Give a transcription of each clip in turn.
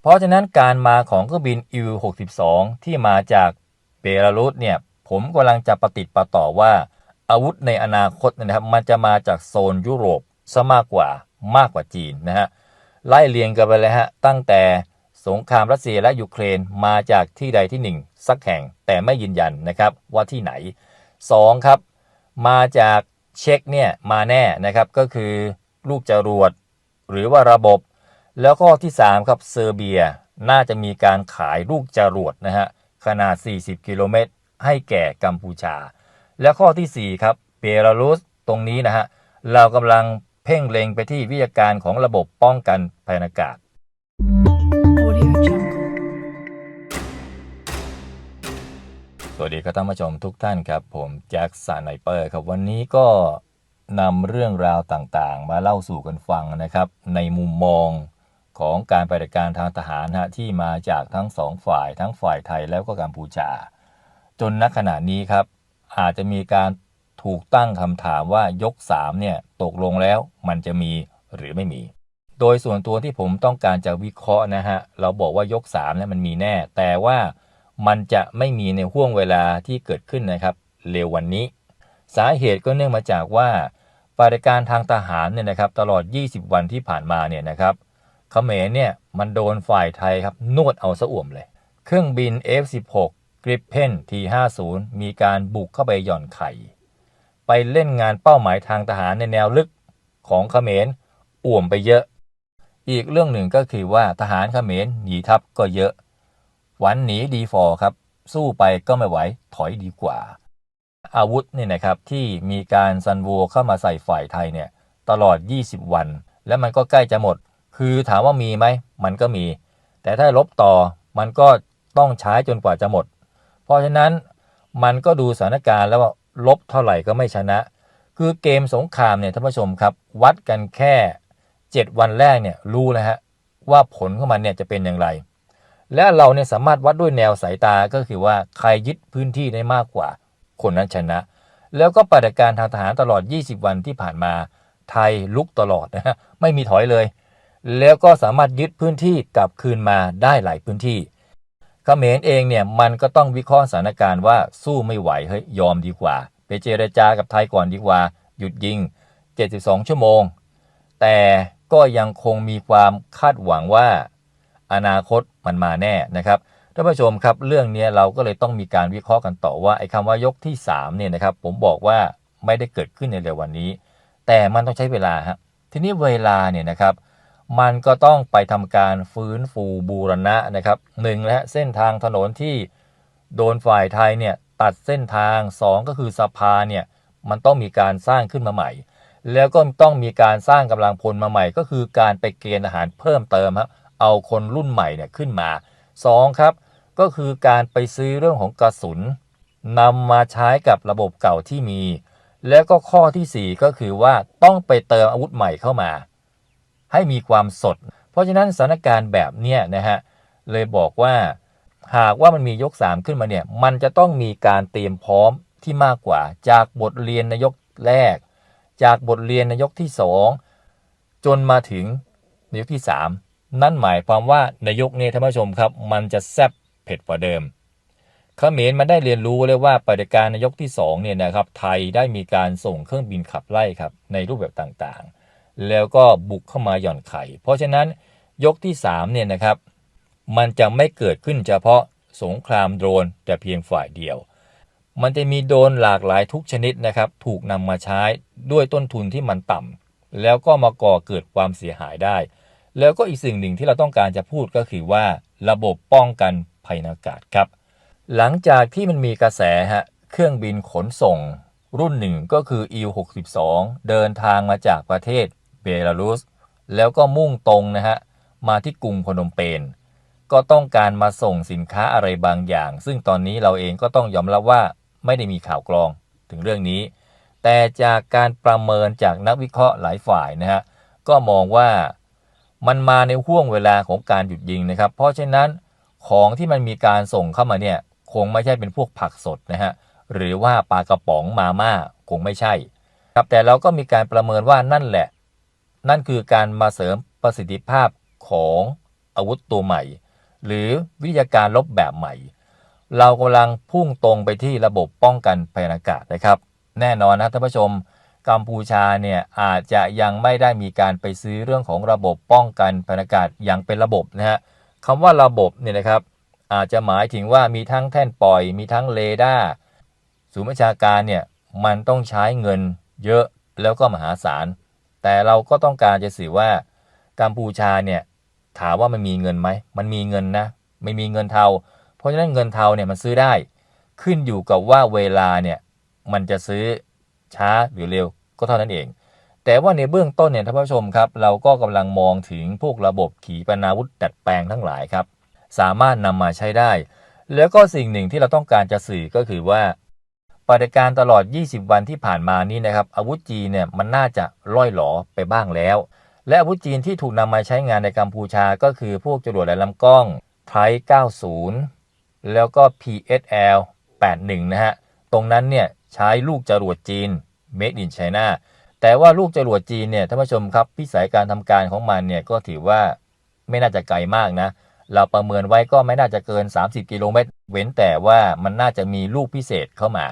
เพราะฉะนั้นการมาของเครื่องบิน Il-62 ที่มาจากเบลารุสเนี่ยผมกำลังจะประติดประต่อว่าอาวุธในอนาคตนยนะครับมันจะมาจากโซนยุโรปซะมากกว่ามากกว่าจีนนะฮะไล่เรียงกันไปเลยฮะตั้งแต่สงครามรัสเซียและยูเครนมาจากที่ใดที่หนึ่งสักแห่งแต่ไม่ยืนยันนะครับว่าที่ไหน 2. ครับ มาจากเช็กเนี่ยมาแน่นะครับก็คือลูกจรวด หรือว่าระบบ แล้วก็ที่ 3 ครับเซอร์เบียน่าจะมีการขายลูกจรวดนะฮะขนาด 40 กิโลเมตร ให้แก่กัมพูชา แล้วข้อทีสี่ 4 ครับเบลารุสตรงนี้นะฮะเรากำลังเพ่งเล็งไปที่วิทยาการของระบบป้องกันภัยอากาศ Audio Jungle. สวัสดีครับท่านผู้ชมทุกท่านครับ ผมแจ็คสันไนเปอร์ครับวันนี้ก็นำเรื่องราวต่างๆ มาเล่าสู่กันฟังนะครับ ในมุมมอง ของการปฏิบัติการทางทหารนะฮะที่มาจากทั้งสองฝ่าย ทั้งฝ่ายไทยแล้วก็กัมพูชา จนณขณะนี้ครับ อาจจะมีการถูกตั้งคำถามว่ายก3เนี่ยตกลงแล้วมันจะมีหรือไม่มี โดยส่วนตัวที่ผมต้องการจะวิเคราะห์นะฮะ เราบอกว่ายก3เนี่ยมันมีแน่ แต่ว่ามันจะไม่มีในห่วงเวลาที่เกิดขึ้นนะครับ เร็ววันนี้ สาเหตุก็เนื่องมาจากว่าปฏิการทางทหารเนี่ยนะครับตลอด 20 วันที่ผ่านมาเนี่ยนะครับ เขมรเนี่ยมันโดนฝ่ายไทยครับนวดเอาซะอ่วมเลย เครื่องบิน F16 Gripen T50 มีการบุกเข้าไปหย่อนไข่ ไปเล่นงานเป้าหมายทางทหารในแนวลึกของเขมรอ่วมไปเยอะ อีกเรื่องหนึ่งก็คือว่าทหารเขมรหนีทัพก็เยอะ หวันหนีดีฟอครับ สู้ไปก็ไม่ไหวถอยดีกว่า อาวุธเนี่ยนะครับที่มีการซันโวเข้ามาใส่ฝ่ายไทยเนี่ยตลอด 20 วัน แล้วมันก็ใกล้จะหมด คือถามว่ามีไหม มันก็มี แต่ถ้าลบต่อมันก็ต้องใช้จนกว่าจะหมด เพราะฉะนั้นมันก็ดูสถานการณ์แล้วว่าลบเท่าไหร่ก็ไม่ชนะ คือเกมสงครามเนี่ยท่านผู้ชมครับ วัดกันแค่ 7 วันแรกเนี่ยรู้แล้วฮะว่าผลของมันเนี่ยจะเป็นอย่างไร และเราเนี่ยสามารถวัดด้วยแนวสายตาก็คือว่าใครยึดพื้นที่ได้มากกว่า คนนั้นชนะ แล้วก็ปฏิการทางทหารตลอด 20 วันที่ผ่านมา ไทยลุกตลอดนะฮะไม่มีถอยเลย แล้วก็สามารถยึดพื้นที่กลับคืนมาได้หลายพื้นที่เขมรเองเนี่ยมันก็ต้องวิเคราะห์สถานการณ์ว่าสู้ไม่ไหวเฮ้ยยอมดีกว่า ไปเจรจากับไทยก่อนดีกว่า หยุดยิง 72 ชั่วโมง แต่ก็ยังคงมีความคาดหวังว่า อนาคตมันมาแน่นะครับท่านผู้ชมครับเรื่องนี้เราก็เลยต้องมีการวิเคราะห์กันต่อว่าไอ้คำว่ายกที่3เนี่ยนะครับผมบอกว่าไม่ได้เกิดขึ้นในเร็ววันนี้ แต่มันต้องใช้เวลาฮะทีนี้เวลาเนี่ยนะครับ มันก็ต้องไปทำการฟื้นฟูบูรณะนะครับหนึ่งและเส้นทางถนนที่โดนฝ่ายไทยเนี่ยตัดเส้นทาง 2 ก็คือสะพานเนี่ยมันต้องมีการสร้างขึ้นมาใหม่ แล้วก็ต้องมีการสร้างกำลังพลมาใหม่ ก็คือการไปเกณฑ์อาหารเพิ่มเติมครับเอาคนรุ่นใหม่เนี่ยขึ้นมา 2 ครับ ก็คือการไปซื้อเรื่องของกระสุนนำมาใช้กับระบบเก่าที่มี แล้วก็ข้อทีสี่ 4 ก็คือว่าต้องไปเติมอาวุธใหม่เข้ามา ให้มีความสด เพราะฉะนั้นสถานการณ์แบบเนี้ยนะฮะเลยบอกว่า หากว่ามันมียก 3 ขึ้นมาเนี่ยมันจะต้องมีการเตรียมพร้อมที่มากกว่า จากบทเรียนนายกแรก จากบทเรียนนายกที่ 2 จนมาถึงนายกที่ 3 นั่นหมายความว่านายกเนี่ยท่านผู้ชมครับมันจะแซ่บเผ็ดกว่าเดิมเขมรมันได้เรียนรู้เลยว่าปฏิการนายกที่2เนี่ยนะครับไทยได้มีการส่งเครื่องบินขับไล่ครับในรูปแบบต่างๆ แล้วก็บุกเข้ามาหย่อนไข่ เพราะฉะนั้นยกที่3เนี่ยนะครับ มันจะไม่เกิดขึ้นเฉพาะสงครามโดรนแต่เพียงฝ่ายเดียว มันจะมีโดรนหลากหลายทุกชนิดนะครับ ถูกนำมาใช้ด้วยต้นทุนที่มันต่ำแล้วก็มาก่อเกิดความเสียหายได้ แล้วก็อีกสิ่งหนึ่งที่เราต้องการจะพูดก็คือว่า ระบบป้องกันภัยอากาศครับ หลังจากที่มันมีกระแสฮะเครื่องบินขนส่ง รุ่นหนึ่งก็คือ Il-62 เดินทางมาจากประเทศ เบลารุส แล้วก็มุ่งตรงนะฮะมาที่กรุงพนมเปญก็ต้องการมาส่งสินค้าอะไรบางอย่าง ซึ่งตอนนี้เราเองก็ต้องยอมรับว่าไม่ได้มีข่าวกรองถึงเรื่องนี้ แต่จากการประเมินจากนักวิเคราะห์หลายฝ่ายนะฮะก็มองว่ามันมาในห่วงเวลาของการหยุดยิงนะครับ เพราะฉะนั้นของที่มันมีการส่งเข้ามาเนี่ยคงไม่ใช่เป็นพวกผักสดนะฮะหรือว่าปลากระป๋องมาม่าคงไม่ใช่ ครับแต่เราก็มีการประเมินว่านั่นแหละ นั่นคือการมาเสริมประสิทธิภาพของอาวุธตัวใหม่ หรือวิทยาการลบแบบใหม่ เรากำลังพุ่งตรงไปที่ระบบป้องกันภัยอากาศนะครับ แน่นอนนะท่านผู้ชม กัมพูชาเนี่ยอาจจะยังไม่ได้มีการไปซื้อเรื่องของระบบป้องกันภัยอากาศอย่างเป็นระบบนะฮะคำว่าระบบเนี่ยนะครับ อาจจะหมายถึงว่ามีทั้งแท่นปล่อย มีทั้งเรดาร์ศูนย์บัญชาการเนี่ยมันต้องใช้เงินเยอะแล้วก็มหาศาล แต่เราก็ต้องการจะสื่อว่ากัมพูชาเนี่ยถามว่ามันมีเงินไหม มันมีเงินนะ ไม่มีเงินเทา เพราะฉะนั้นเงินเทาเนี่ยมันซื้อได้ ขึ้นอยู่กับว่าเวลาเนี่ยมันจะซื้อช้าหรือเร็วก็เท่านั้นเอง แต่ว่าในเบื้องต้นเนี่ยท่านผู้ชมครับ เราก็กำลังมองถึงพวกระบบขีปนาวุธดัดแปลงทั้งหลายครับ สามารถนำมาใช้ได้ แล้วก็สิ่งหนึ่งที่เราต้องการจะสื่อก็คือว่า ปฏิการตลอด 20 วันที่ผ่านมานี้นะครับอาวุธจีนเนี่ยมันน่าจะล่อยหลอไปบ้างแล้ว และอาวุธจีนที่ถูกนำมาใช้งานในกัมพูชาก็คือพวกจรวดไร้ลำกล้องไทร90 แล้วก็ PSL 81 นะฮะ ตรงนั้นเนี่ยใช้ลูกจรวดจีน Made in China แต่ว่าลูกจรวดจีนเนี่ยท่านผู้ชมครับพิสัยการทำการของมันเนี่ยก็ถือว่าไม่น่าจะไกลมากนะ เราประเมินไว้ก็ไม่น่าจะเกิน 30 กิโลเมตร เว้นแต่ว่ามันน่าจะมีลูกพิเศษเข้ามา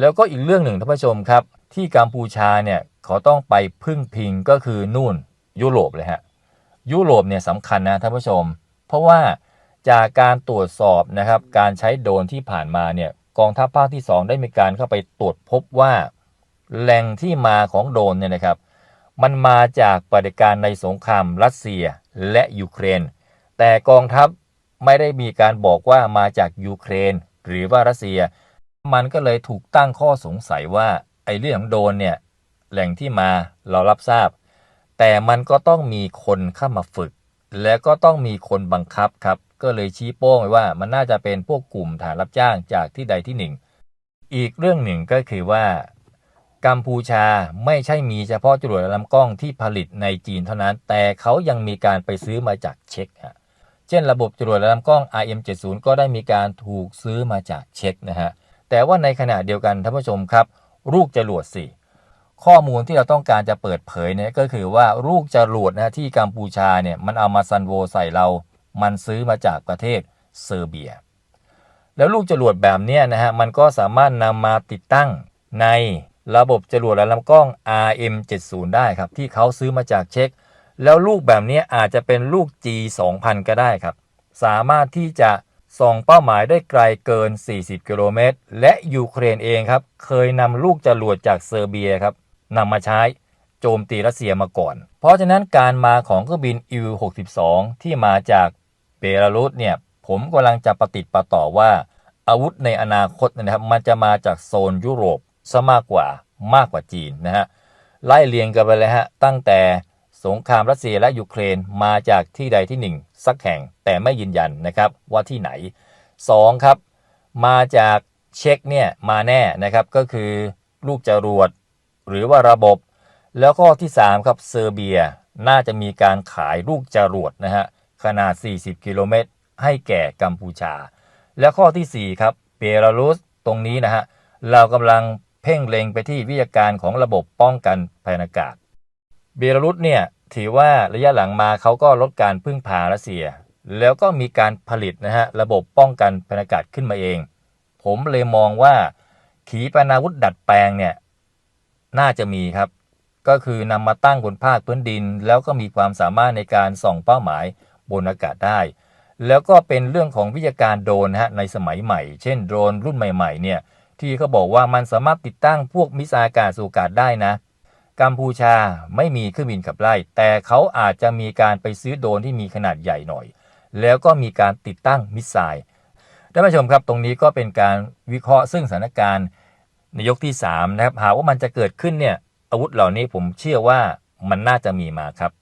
แล้วก็อีกเรื่องหนึ่งท่านผู้ชมครับ ที่กัมพูชาเนี่ยเขาต้องไปพึ่งพิงก็คือนู่นยุโรปเลยฮะยุโรปเนี่ยสำคัญนะท่านผู้ชม เพราะว่าจากการตรวจสอบนะครับการใช้โดรนที่ผ่านมาเนี่ยกองทัพภาคที่ 2 ได้มีการเข้าไปตรวจพบว่า แหล่งที่มาของโดรนเนี่ยนะครับ มันมาจากปฏิการในสงครามรัสเซียและยูเครน แต่กองทัพไม่ได้มีการบอกว่ามาจากยูเครน หรือว่ารัสเซีย มันก็เลยถูกตั้งข้อสงสัยว่าไอ้เรื่องของโดนเนี่ยแหล่งที่มาเรารับทราบ แต่มันก็ต้องมีคนเข้ามาฝึก และก็ต้องมีคนบังคับครับ ก็เลยชี้โป้งไว้ว่ามันน่าจะเป็นพวกกลุ่มฐานรับจ้างจากที่ใดที่หนึ่ง อีกเรื่องหนึ่งก็คือว่า กัมพูชาไม่ใช่มีเฉพาะจรวดลำกล้องที่ผลิตในจีนเท่านั้น แต่เขายังมีการไปซื้อมาจากเช็กฮะเช่นระบบจรวดลำกล้อง IM70 ก็ได้มีการถูกซื้อมาจากเช็กนะฮะ แต่ว่าในขณะเดียวกันท่านผู้ชมครับลูกจรวดสิข้อมูลที่เราต้องการจะเปิดเผยเนี่ยก็คือว่าลูกจรวดนะที่กัมพูชาเนี่ยมันเอามาซันโวใส่เรา มันซื้อมาจากประเทศเซอร์เบีย แล้วลูกจรวดแบบนี้นะฮะมันก็สามารถนำมาติดตั้งในระบบจรวดและลำกล้อง RM70 ได้ครับ ที่เขาซื้อมาจากเช็กแล้วลูกแบบนี้อาจจะเป็นลูก G2000 ก็ได้ครับ สามารถที่จะ ส่องเป้าหมายได้ไกลเกิน 40 กิโลเมตร และยูเครนเองครับ เคยนำลูกจรวดจากเซอร์เบียครับนำมาใช้โจมตีรัสเซียมาก่อน เพราะฉะนั้นการมาของเครื่องบิน U-62 ที่มาจากเบลารุสเนี่ย ผมกำลังจะประติดประต่อว่า อาวุธในอนาคตนะครับมันจะมาจากโซนยุโรปซะมากกว่ามากกว่าจีนนะฮะไล่เรียงกันไปเลยฮะตั้งแต่ สงครามรัสเซียและยูเครนมาจากที่ใดที่หนึ่งสักแห่งแต่ไม่ยืนยันนะครับว่าที่ไหน 2 ครับ มาจากเช็กเนี่ยมาแน่นะครับก็คือลูกจรวดหรือว่าระบบ แล้วก็ที่ 3 ครับเซอร์เบียน่าจะมีการขายลูกจรวดนะฮะขนาด 40 กิโลเมตร ให้แก่กัมพูชา และข้อทีสี่4 ครับเบลารุสตรงนี้นะฮะเรากำลังเพ่งเล็งไปที่วิทยาการของระบบป้องกันภัยอากาศ เบลารุสเนี่ยถือว่าระยะหลังมาเขาก็ลดการพึ่งพารัสเซีย แล้วก็มีการผลิตนะฮะระบบป้องกันภัยอากาศขึ้นมาเอง ผมเลยมองว่าขีปนาวุธดัดแปลงเนี่ยน่าจะมีครับ ก็คือนำมาตั้งบนภาคพื้นดิน แล้วก็มีความสามารถในการส่องเป้าหมายบนอากาศได้ แล้วก็เป็นเรื่องของวิทยาการโดรนฮะในสมัยใหม่ เช่นโดรนรุ่นใหม่ๆเนี่ยที่เขาบอกว่ามันสามารถติดตั้งพวกมิสไซล์อากาศสู่อากาศได้นะ กัมพูชาไม่มีเครื่องบินขับไล่ แต่เขาอาจจะมีการไปซื้อโดรนที่มีขนาดใหญ่หน่อย แล้วก็มีการติดตั้งมิสไซล์ท่านผู้ชมครับตรงนี้ก็เป็นการวิเคราะห์ซึ่งสถานการณ์ในยกที่3นะครับหากว่ามันจะเกิดขึ้นเนี่ยอาวุธเหล่านี้ผมเชื่อว่ามันน่าจะมีมาครับ